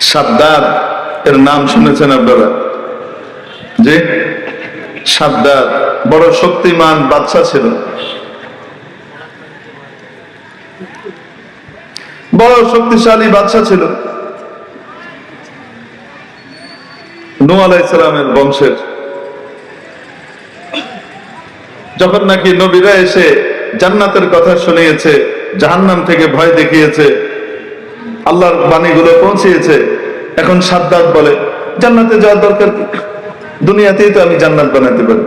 সাদ্দার, এর নাম শুনেছেন আপনারা? যে সাদ্দার, বড় শক্তিমান বাচ্চা ছিল। বড় শক্তিশালী বাচ্চা ছিল। নু আলাইসালামের বংশের। যখন নাকি নবীরা এসে জান্নাতের কথা শুনিয়েছে, জাহান্নাম থেকে ভয় দেখিয়েছে আল্লাহর বাণীগুলো পৌঁছিয়েছে। এখন সাদ্দাত বলে, জান্নাতে যাওয়ার দরকার কি? দুনিয়াতেই তো আমি জান্নাত বানাতে পারি।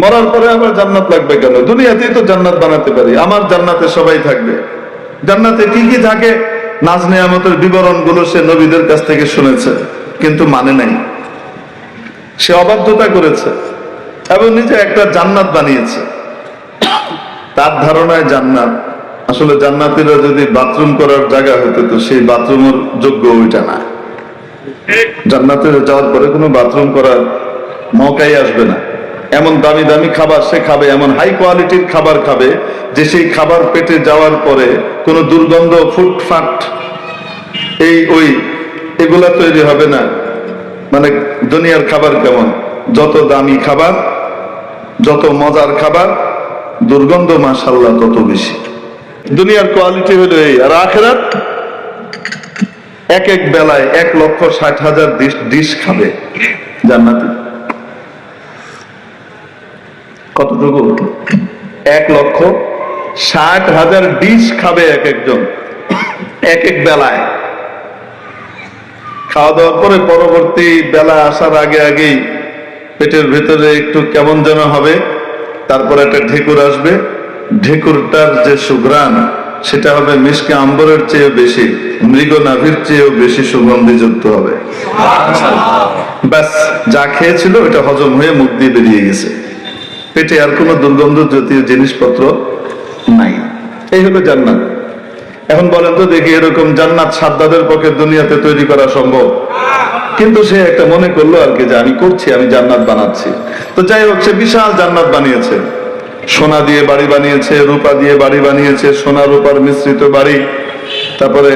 মরার পরে আবার জান্নাত লাগবে কেন? দুনিয়াতেই তো জান্নাত বানাতে পারি। আমার জান্নাতে সবাই থাকবে। জান্নাতে কি কি থাকে? নাজ নেয়ামতের বিবরণগুলো সে নবীদের কাছ থেকে শুনেছে, কিন্তু মানে নাই। সে অবাধ্যতা করেছে এবং নিজে একটা জান্নাত বানিয়েছে। তার ধারণায় জান্নাত আসলে জান্নাতিরা যদি বাথরুম করার জায়গা হতো তো সেই বাথরুমের যোগ্য ওইটা না। জান্নাতে যাওয়ার পরে কোনো বাথরুম করার মৌকাই আসবে না। এমন দামি দামি খাবার সে খাবে, এমন হাই কোয়ালিটির খাবার খাবে, যে সেই খাবার পেটে যাওয়ার পরে কোনো দুর্গন্ধ ফুটফাট এই ওই, এগুলা তৈরি হবে না। মানে দুনিয়ার খাবার কেমন? যত দামি খাবার, যত মজার খাবার, দুর্গন্ধ মাসাল্লাহ তত বেশি। দুনিয়ার কোয়ালিটি হলো এই। আর আখেরাত? এক এক বেলায় এক লক্ষ ষাট হাজার ডিশ খাবে। জান্নাতে। কতটুকু? এক লক্ষ ষাট হাজার ডিশ খাবে এক একজন। এক এক বেলায়। খাওয়া দাওয়ার পরে পরবর্তী বেলা আসার আগে আগেই পেটের ভেতরে একটু কেমন যেন হবে, তারপর একটা ঢেকুর আসবে। ঢেকুরটার যে সুঘ্রাণ, সেটা হবে মিসকে আম্বরের চেয়ে বেশি, মৃগ নাভির চেয়েও বেশি সুগন্ধিযুক্ত হবে। ব্যাস, যা খেয়েছিল ওটা হজম হয়ে মুখ দিয়ে বেরিয়ে গেছে। পেটে আর কোনো দুর্গন্ধ জাতীয় জিনিসপত্র নাই। এই হলো জান্নাত। এখন বলেন তো দেখি এরকম জান্নাত সাদ্দাদের পক্ষে দুনিয়াতে তৈরি করা সম্ভব। কিন্তু সে একটা মনে করল আর কি যে আমি করছি, আমি জান্নাত বানাচ্ছি। তো যাই হোক, সে বিশাল জান্নাত বানিয়েছে। সোনা দিয়ে বাড়ি বানিয়েছে, রূপা দিয়ে বাড়ি বানিয়েছে, সোনা রূপার মিশ্রিত বাড়ি, তারপরে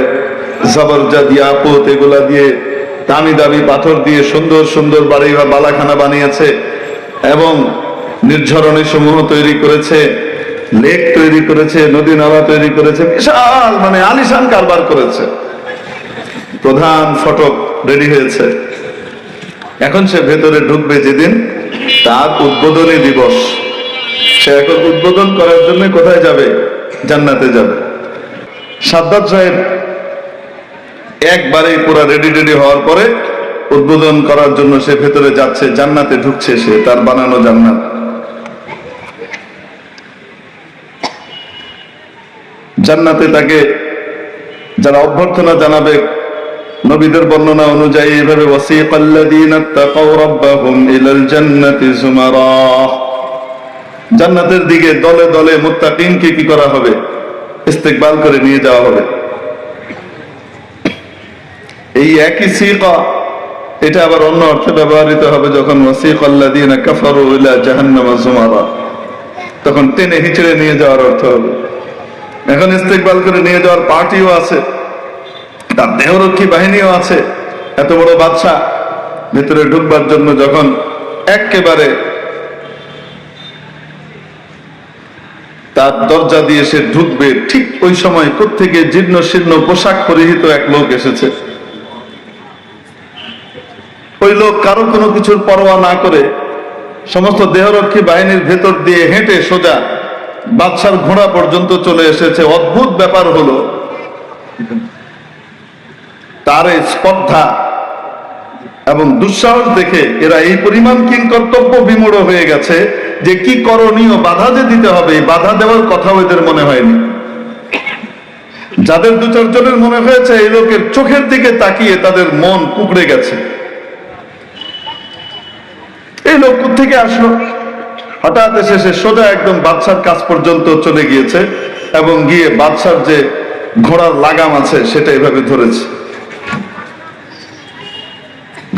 জবরজাদ ইয়াকুত এগুলা দিয়ে দামি দামি পাথর দিয়ে সুন্দর সুন্দর বাড়ি বা বালাখানা বানিয়েছে এবং নির্ঝরণী সমূহ তৈরি করেছে, লেক তৈরি করেছে, নদী নালা তৈরি করেছে, বিশাল মানে আলিশান কারবার করেছে। প্রধান ফটক রেডি হয়েছে। এখন সে ভেতরে ঢুকবে যেদিন তার উদ্বোধনী দিবস। সে এখন উদ্বোধন করার জন্য কোথায় যাবে? জান্নাতে যাবে। সাদ্দাত সাহেব একবারেই পুরো রেডি রেডি হওয়ার পরে উদ্বোধন করার জন্য সে ভেতরে যাচ্ছে, জান্নাতে ঢুকছে সে, তার বানানো জান্নাত। জান্নাতে তাকে যারা অভ্যর্থনা জানাবে, নবীদের বর্ণনা অনুযায়ী এভাবে, ওয়াসিকাল্লাযীনা তাকাউ রাব্বাহুম ইলাল জান্নাতি যুমারা জান্নাতের দিকে দলে দলে মুত্তাকিনকে কি করা হবে? ইস্তেকবাল করে নিয়ে যাওয়া হবে। এই একই সিকা, এটা আবার অন্য অর্থে ব্যবহৃত হবে যখন তখন টেনে হিচড়ে নিয়ে যাওয়ার অর্থ হবে। এখন ইস্তেকবাল করে নিয়ে যাওয়ার পার্টিও আছে, তার দেহরক্ষী বাহিনীও আছে। এত বড় বাচ্চা ভেতরে ঢুকবার জন্য যখন একেবারে তার দরজা দিয়ে সে ঢুকবে, ঠিক ওই সময় প্রত্যেকে জীর্ণ শীর্ণ পোশাক পরিহিত এক লোক এসেছে। ওই লোক কারও কোনো কিছুর পরোয়া না করে সমস্ত দেহরক্ষী বাহিনীর ভেতর দিয়ে হেঁটে সোজা বাদশার ঘোড়া পর্যন্ত চলে এসেছে। অদ্ভুত ব্যাপার হলো, তার এই স্পর্ধা এবং দুঃসাহস দেখে এরা এই পরিমাণ কিং কর্তব্য বিমূঢ় হয়ে গেছে যে কি করণীয় বাধা যে দিতে হবে বাধা দেওয়ার কথাও এদের মনে হয়নি। যাদের দু চারজনের মনে হয়েছে, এই লোকের চোখের দিকে তাকিয়ে তাদের মন কুকড়ে গেছে। এই লোক থেকে আসলো? হঠাৎ এসে সে সোজা একদম বাদশার কাজ পর্যন্ত চলে গিয়েছে এবং গিয়ে বাদশার যে ঘোড়ার লাগাম আছে, সেটা এভাবে ধরেছে।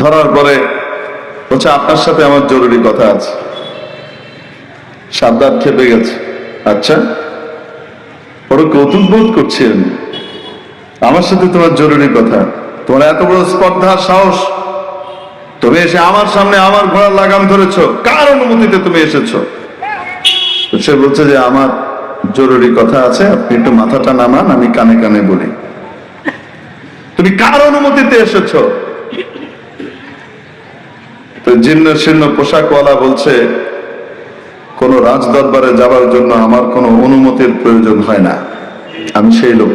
ধরার পরে বলছে, আপনার সাথে আমার জরুরি কথা আছে। সাবধান খেপে গেছে। আচ্ছা বড় কৌতুক বোধ করছি আমি আমার সাথে তোমার জরুরি কথা, তোমার এত বড় স্পর্ধা, সাহস। তুমি এসে আমার সামনে আমার ঘোড়ার লাগাম ধরেছো। কার অনুমতিতে তুমি এসেছ? সে বলছে যে আমার জরুরি কথা আছে, আপনি একটু মাথাটা নামান, আমি কানে কানে বলি। তুমি কার অনুমতিতে এসেছ? তো জীর্ণ শীর্ণ পোশাকওয়ালা বলছে রাজ দরবারে যাবার জন্য আমার কোনো অনুমতির প্রয়োজন হয় না। আমি সেই লোক।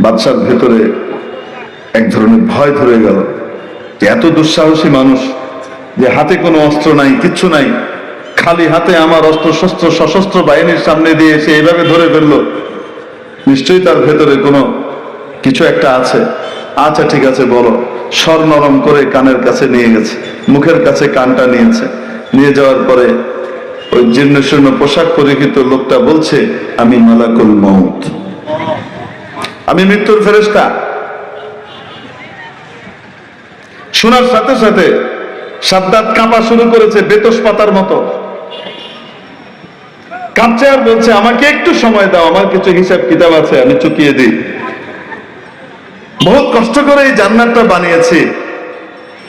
বাদশার ভেতরে এক ধরনের ভয় ধরে গেল। এত দুঃসাহসী মানুষ যে হাতে কোনো অস্ত্র নাই, কিচ্ছু নাই। খালি হাতে আমার অস্ত্র, শস্ত্র, সশস্ত্র বাহিনীর সামনে দিয়ে এসে এইভাবে ধরে ফেলল। নিশ্চয়ই তার ভেতরে কোনো কিছু একটা আছে। আচ্ছা ঠিক আছে, বলো। স্বর নরম করে কানের কাছে নিয়ে গেছে। মুখের কাছে কানটা নিয়েছে। নিয়ে যাওয়ার পরে ওই জীর্ণ শীর্ণ পোশাক পরিহিত লোকটা বলছে, আমি মালাকুল মৌত আমি মৃত্যুর ফেরেস্তা শোনার সাথে সাথে সাদ্দাত কাঁপা শুরু করেছে বেতস পাতার মতো। কাঁপছে আর বলছে, আমাকে একটু সময় দাও, আমার কিছু হিসাব কিতাব আছে, আমি চুকিয়ে দিই। বহুত কষ্ট করে এই জান্নাতটা বানিয়েছি।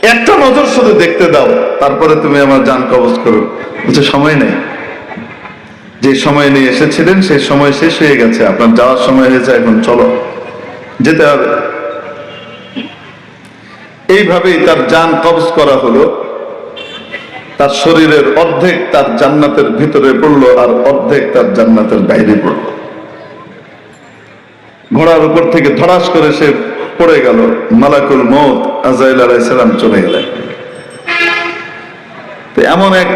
একটা নজর শুধু দেখতে দাও, তারপরে তুমি আমার জান কবজ করো। বলছে সময় নেই। যে সময় নিয়ে এসেছিলেন, সেই সময় শেষ হয়ে গেছে। আপনার যাওয়ার সময় হয়েছে, এখন চলো। যেতে হবে। এইভাবেই তার যান কবজ করা হলো। তার শরীরের অর্ধেক তার জান্নাতের ভিতরে পড়ল আর অর্ধেক তার জান্নাতের বাইরে পড়ল। ঘোড়ার উপর থেকে ধরাস করে সে পড়ে গেল, মালাকুল মৌত আজাইল আলাইসালাম চলে গেলেন এমন এক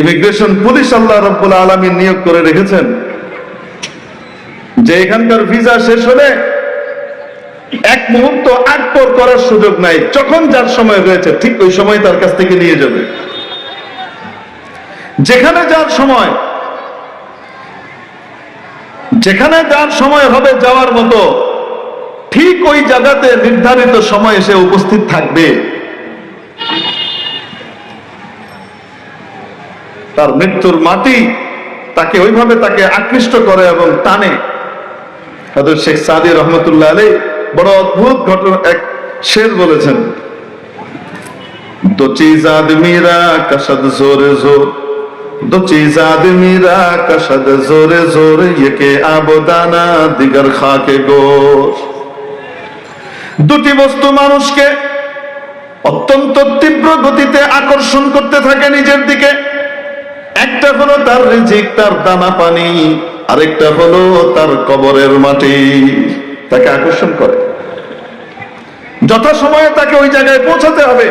ইমিগ্রেশন পুলিশ আল্লাহ রব্বুল আলমী নিয়োগ করে রেখেছেন, যে এখানকার ভিসা শেষ হলে এক মুহূর্ত আগ পর করার সুযোগ নাই, যখন যার সময় রয়েছে ঠিক ওই সময় তার কাছ থেকে নিয়ে যাবে। যেখানে যার সময় যেখানে যার সময় হবে যাওয়ার মতো, ঠিক ওই জায়গাতে নির্ধারিত সময় এসে উপস্থিত থাকবে। তার মৃত্যুর মাটি তাকে ওইভাবে তাকে আকৃষ্ট করে এবং টানে। শেখ সাদি রহমতুল্লাহ আলী বড় অদ্ভুত ঘটনা, এক শের বলেছেন। দো চিজ আদমিরা কসদ জোরে জোর दो चीज आदमी रा कशद जोरे जोर ये के आबोदाना दिगर খাকে গোশ দুটি বস্তু মানুষকে অত্যন্ত তীব্র গতিতে আকর্ষণ করতে থাকে নিজের দিকে একটা হলো তার রিজিক তার দানা পানি আরেকটা হলো তার কবরের মাটি তাকে আকর্ষণ করে যথাসময়ে তাকে ওই জায়গায় পৌঁছাতে হবে